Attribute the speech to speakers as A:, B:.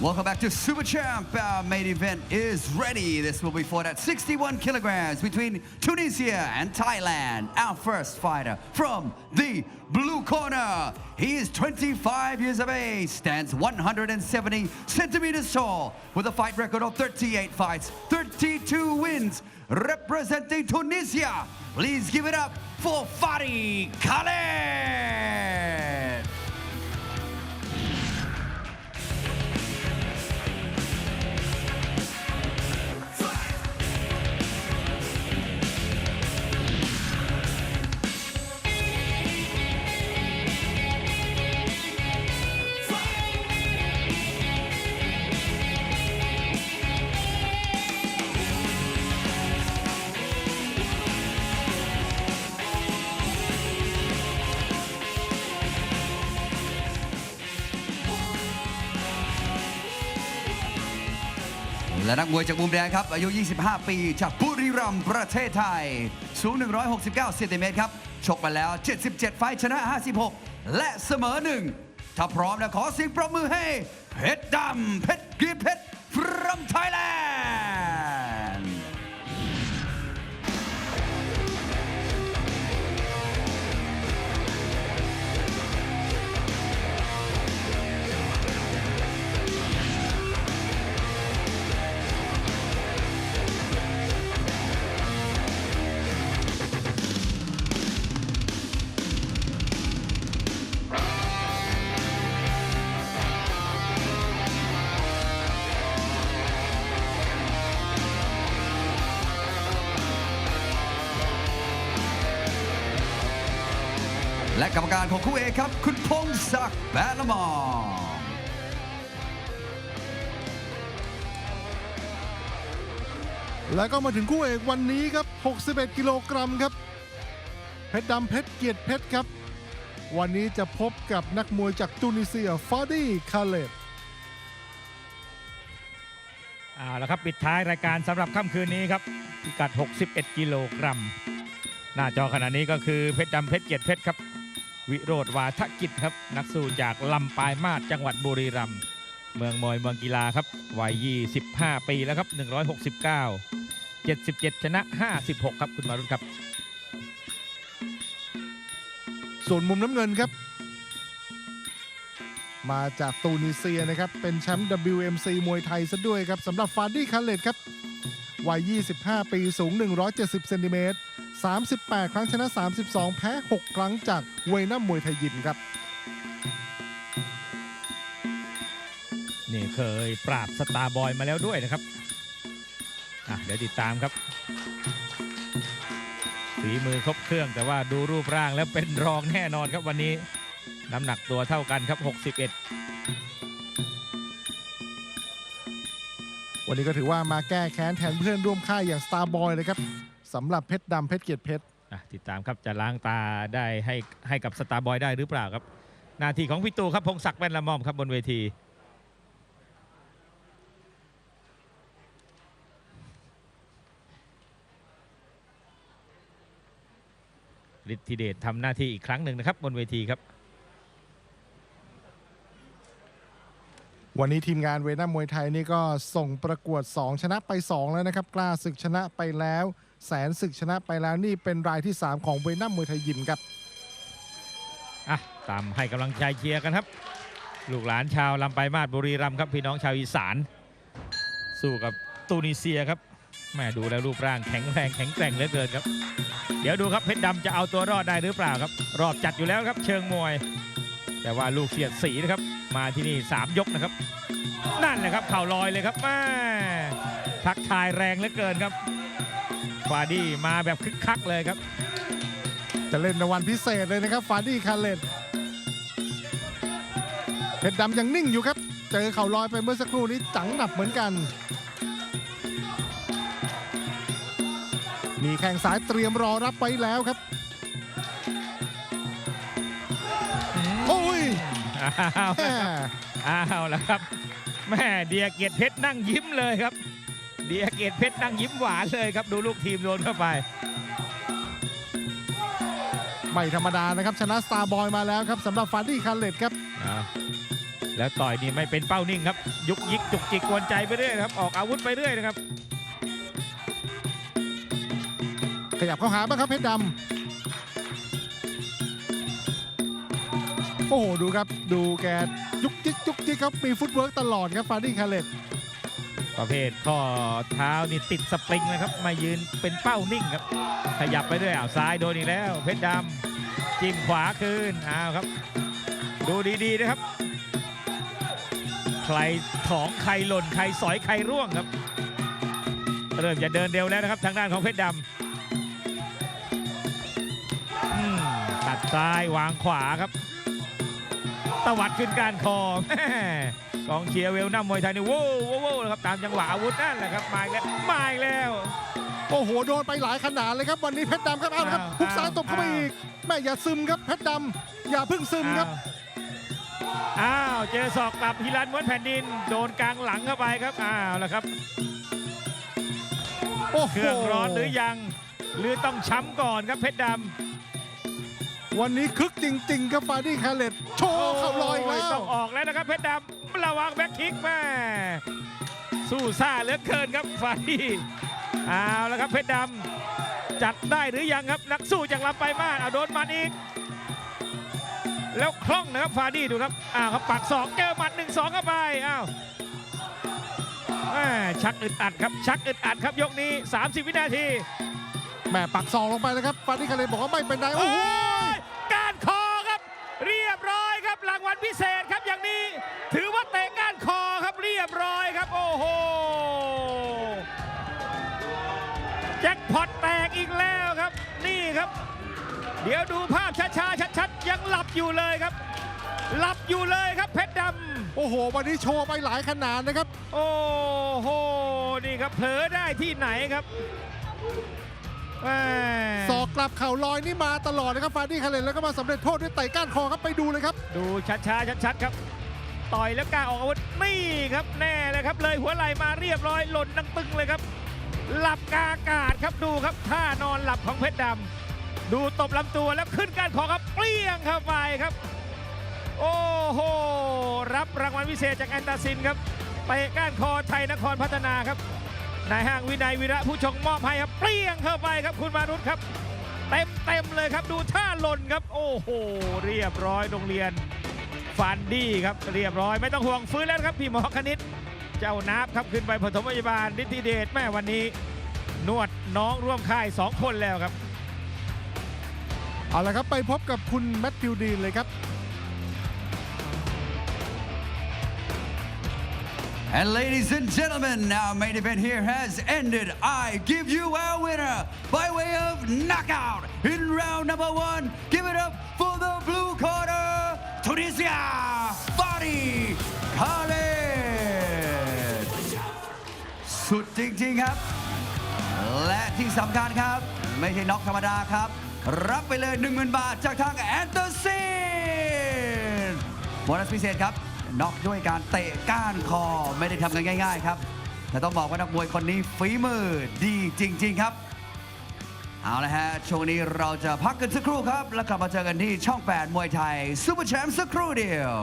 A: Welcome back to Super Champ. Our main event is ready. This will be fought at 61 kilograms between Tunisia and Thailand. Our first fighter from the blue corner. He is 25 years of age, stands 170 centimeters tall, with a fight record of 38 fights, 32 wins, representing Tunisia. Please give it up for Fadi Khaled. และนักมวยจากมุมแดงครับ อายุ 25 ปี จากบุรีรัมย์ประเทศไทย สูง 169เซนติเมตรครับ ชกมาแล้ว 77 ไฟชนะ 56 และเสมอหนึ่ง ถ้าพร้อมแล้วขอเสียงปรบมือให้ เพชรดำเพชรกียรติเพชร from Thailand กรรมการของคู่เอกครับ คุณพงศักดิ์แบละมอง
B: แล้วก็มาถึงคู่เอกวันนี้ครับ 61 กิโลกรัมครับ เพชรดำเพชรเกียรติเพชรครับ วันนี้จะพบกับนักมวยจากตูนิเซียฟาดี้คาเลต
C: เอาละครับปิดท้ายรายการสำหรับค่ำคืนนี้ครับพิกัด 61 กิโลกรัม หน้าจอขณะนี้ก็คือเพชรดำเพชรเกียรติเพชรครับ วิโรธวาทกิจครับ นักสู้จากลำปายมาศจังหวัดบุรีรัมย์เมืองมอยเมืองกีฬาครับวัย 25 ปีแล้วครับ 169 77 ชนะ 56 ครับคุณมารุตครับ
B: ส่วนมุมน้ำเงินครับ มาจากตูนิเซียนะครับ เป็นแชมป์ WMC มวยไทยซะด้วยครับสำหรับฟาดี้คาเลตครับวัย 25 ปีสูง 170 เซนติเมตร 38 ครั้งชนะ 32 แพ้ 6 ครั้งจากเวยนัมมวยไทยยิมครับ
C: นี่เคยปราบสตาร์บอยมาแล้วด้วยนะครับอะเดี๋ยวติดตามครับฝีมือครบเครื่องแต่ว่าดูรูปร่างแล้วเป็นรองแน่นอนครับวันนี้ น้ำหนักตัวเท่ากันครับ 61
B: วันนี้ก็ถือว่ามาแก้แค้นแทนเพื่อนร่วมค่ายอย่าง Starboy เลยครับ สำหรับเพชรดำเพชรเกียรติเพชร
C: อะติดตามครับจะล้างตาได้ให้ให้กับสตาร์บอยได้หรือเปล่าครับ หน้าที่ของพี่ตูครับพงศักดิ์แว่นละมอมครับบนเวที ฤทธิเดชทำหน้าที่อีกครั้งหนึ่งนะครับบนเวทีครับ
B: วันนี้ทีมงานเวนัมมวยไทยนี่ก็ส่งประกวด 2 ชนะไป 2 แล้วนะครับ กล้าศึกชนะไปแล้ว แสนศึกชนะไปแล้วนี่เป็นรายที่ 3 ของเวนัมมวยไทยยิมครับ
C: อะตามให้กำลังใจเชียร์กันครับ ลูกหลานชาวลำปายมาศบุรีรัมย์ครับพี่น้องชาวอีสาน สู้กับตูนิเซียครับแม่ดูแล้วรูปร่างแข็งแรงแข็งแกร่งเหลือเกินครับ เดี๋ยวดูครับเพชรดำจะเอาตัวรอดได้หรือเปล่าครับ รอบจัดอยู่แล้วครับ เชิงมวย แต่ว่าลูกเสียดสีนะครับ มาที่นี่ 3 ยกนะครับ นั่นแหละครับเข่าลอยเลยครับแม่ทักทายแรงเหลือเกินครับ ฟาดี้มาแบบคึกคักเลยครับ
B: จะเล่นในวันพิเศษเลยนะครับ ฟาดี้คาเลตเพชรดำยังนิ่งอยู่ครับ เจอเข่าลอยไปเมื่อสักครู่นี้จังหนับเหมือนกัน มีแข้งซ้ายเตรียมรอรับไว้แล้วครับ โอ้ย
C: อ้าว
B: แม่
C: อ้าวแล้วครับแม่เดียเกียรติเพชรนั่งยิ้มเลยครับ เดียเกียรติเพชรนั่งยิ้มหวานเลยครับ ดูลูกทีมโดนเข้าไป
B: ไม่ธรรมดานะครับ ชนะสตาร์บอยมาแล้วครับสำหรับฟาดี้คาเลตครับ
C: อ่าแล้วต่อยนี่ไม่เป็นเป้านิ่งครับ ยุกยิกจุกจิกกวนใจไปเรื่อยนะครับ ออกอาวุธไปเรื่อยนะครับ
B: ขยับเข้าหาบ้างครับเพชรดำโอ้โหดูครับ ดูแกยุกจิกยุกจิกครับมีฟุตเวิร์กตลอดครับฟาดี้คาเลต
C: ประเภทข้อเท้านี่ติดสปริงนะครับ มายืนเป็นเป้านิ่งครับ ขยับไปเรื่อยอ้าวซ้ายโดนอีกแล้ว เพชรดำจิ้มขวาคืนอ้าวครับ ดูดีๆนะครับ ใครของใครหล่นใครสอยใครร่วงครับ เริ่มจะเดินเร็วแล้วนะครับ ทางด้านของเพชรดำตัดซ้ายวางขวาครับ ตวัดขึ้นการคอแกองเชียร์เวลนัมมวยไทยนี่โว้วโว้วโว้วนะครับตามจังหวะอาวุธนั่นแหละครับมาอีกแล้วมาอีกแล้ว
B: โอ้โหโดนไปหลายขนาดเลยครับวันนี้เพชรดำครับเอาละครับ
C: อ้าว
B: หุกซ้ายตบเข้าไป
C: อ้าว
B: อีกแม่อย่าซึมครับเพชรดำอย่าเพิ่งซึมครับ
C: อ้าว เจอศอกกลับฮิรันม้วนแผ่นดิน โดนกลางหลังเข้าไปครับ อ้าวแล้วครับ
B: โอ้โห
C: เครื่องร้อนหรือยัง หรือต้องช้ำก่อนครับเพชรดำ
B: วันนี้คึกจริง ๆ ครับฟาดี้คาเลตโชว์เข่าลอยอีกแล้ว
C: ต้องออกแล้วนะครับเพชรดำระวังแบ็คคิกแม่สู้ซ่าเหลือเกินครับไฟเอาแล้วครับเพชรดำจัดได้หรือยังครับนักสู้จากลำไปลายมาศเอาโดนหมัดอีก แล้วคล่องนะครับฟาดี้ดูครับอ้าวครับปักสองเจอหมัดหนึ่งสองเข้าไปอ้าวแม่ชักอึดอัดครับชักอึดอัดครับยกนี้ 30 วินาที
B: แม่ปักซองลงไปแล้วครับฟาดี้คาเลตบอกว่าไม่เป็นไรโอ้
C: โอ้
B: โห
C: ยการคอครับ เรียบร้อยครับรางวัล พิเศษครับอย่างนี้ ถือว่าเตะก้านคอครับเรียบร้อยครับ โอ้โหแจ็คพอตแตกอีกแล้วครับ นี่ครับ เดี๋ยวดูภาพช้าๆชัดๆยังหลับอยู่เลยครับ หลับอยู่เลยครับเพชรด
B: โอ้โห วันนี้โชว์ไปหลายขนาดนะครับำ
C: โอ้โหนี่ครับเผลอได้ที่ไหนครับแม่
B: ศอกกลับเข่าลอยนี่มาตลอดนะครับฟาดี้คาเลตแล้วก็มาสำเร็จโทษด้วยไต่ก้านคอครับไปดูเลยครับ
C: ดูช้าๆชัดๆครับ ต่อยแล้วกล้าออกอาวุธนี่ครับแน่เลยครับ เลยหัวไหล่มาเรียบร้อยหล่นดังตึงเลยครับ หลับกาอากาศครับดูครับท่านอนหลับของเพชรดำดูตบลำตัวแล้วขึ้นการขอครับเปรี้ยงเข้าไปครับ โอ้โหรับรางวัลพิเศษจากแอนตาซินครับเตะก้านคอไทยนครพัฒนาครับ นายห้างวินัยวิระผู้ชงมอบให้ครับเปรี้ยงเข้าไปครับคุณมารุตครับ เต็มเต็มๆเลยครับดูท่าหล่นครับ โอ้โห เรียบร้อยโรงเรียนฟันดี้ครับเรียบร้อยไม่ต้องห่วงฟื้นแล้วครับพี่หมอคณิต เจ้านาบครับขึ้นไปปฐมพยาบาลนิติเดชแม่วันนี้ นวดน้องร่วมค่าย 2 คนแล้วครับ
B: เอาละครับไปพบกับคุณแมทธิวดีนเลยครับ
A: And ladies and gentlemen, our main event here has ended. I give you our winner by way of knockout in round number one. Give it up for the blue corner, Tunisia, Fadi Khaled. สุดจริงๆครับ และที่สำคัญครับ ไม่ใช่น็อกธรรมดาครับ รับไปเลย 10,000 บาทจากทางแอนเดอร์ซินโบนัสพิเศษครับ น็อกด้วยการเตะก้านคอไม่ได้ทำกันง่าย ๆ ครับ แต่ต้องบอกว่านักมวยคนนี้ฝีมือดีจริง ๆ ครับ เอาละฮะ ช่วงนี้เราจะพักกันสักครู่ครับ แล้วกลับมาเจอกันที่ช่อง 8 มวยไทยซูเปอร์แชมป์สักครู่เดียว